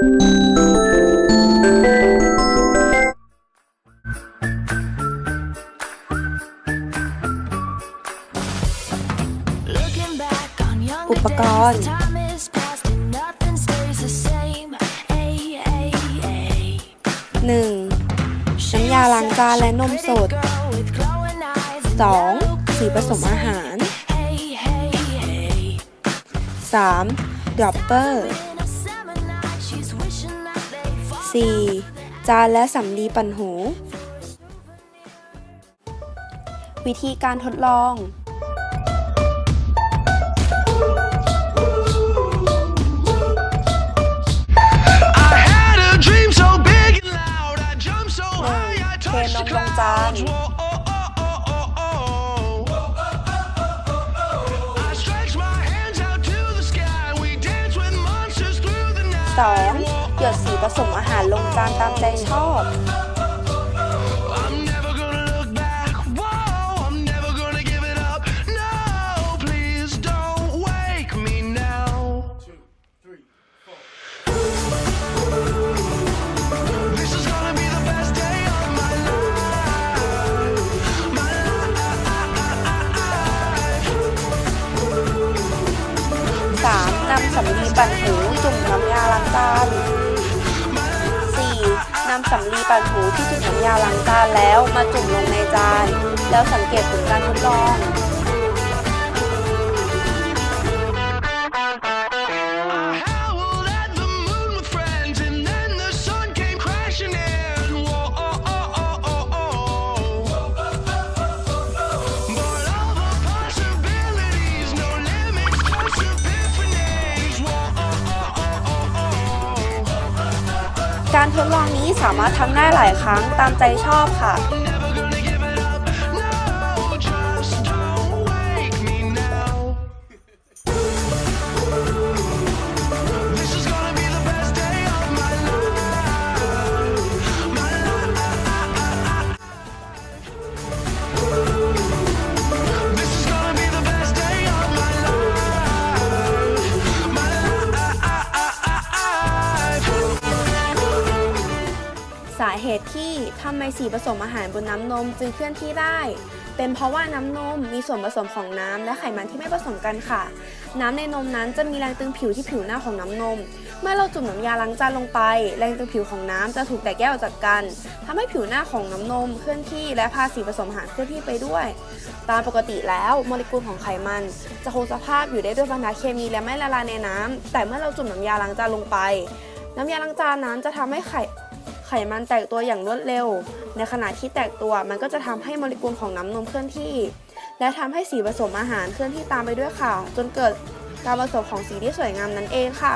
อุปกรณ์ 1. น้ำยาล้างจานและนมสด 2. สีผสมอาหาร 3. ดรอปเปอร์ 4. จานและสำลีปั่นหู วิธีการทดลอง I had a dream so big and loud. I jumped so high, I touched the เทนมลงจาน clouds. Whoa, oh, oh, oh, oh, oh. I stretched my hands out to the sky. We danced with monsters through the night. 2. หยดสีผสมอาหารลงจานตามใจชอบ 3. นำสำลีบันหูจุ่มน้ำยาล้างจาน นำสำลีปั่นหูที่จุ่มน้ำยาล้างจานแล้วมาจุ่มลงในจาน แล้วสังเกตผลการทดลอง ทดลองนี้สามารถทำได้หลายครั้งตามใจชอบค่ะ ทำไมสีผสมอาหารบนน้ำนมจึงเคลื่อนที่ได้ เป็นเพราะว่าน้ำนมมีส่วนผสมของน้ำและไขมันที่ไม่ผสมกันค่ะ น้ำในนมนั้นจะมีแรงตึงผิวที่ผิวหน้าของน้ำนม เมื่อเราจุ่มน้ำยาล้างจานลงไป แรงตึงผิวของน้ำจะถูกแตกแยกออกจากกันทำให้ผิวหน้าของน้ำนมเคลื่อนที่และพาสีผสมอาหารเคลื่อนที่ไปด้วย ตามปกติแล้วโมเลกุลของไขมัน จะคงสภาพอยู่ได้ด้วยบรรดาเคมีและไม่ละลายในน้ำแต่เมื่อเราจุ่มน้ำยาล้างจานลงไป น้ำยาล้างจานนั้นจะทำให้ไข ไขมันแตกตัวอย่างรวดเร็ว ในขณะที่แตกตัวมันก็จะทำให้โมเลกุลของน้ำนมเคลื่อนที่ และทำให้สีผสมอาหารเคลื่อนที่ตามไปด้วยค่ะ จนเกิดการผสมของสีที่สวยงามนั่นเองค่ะ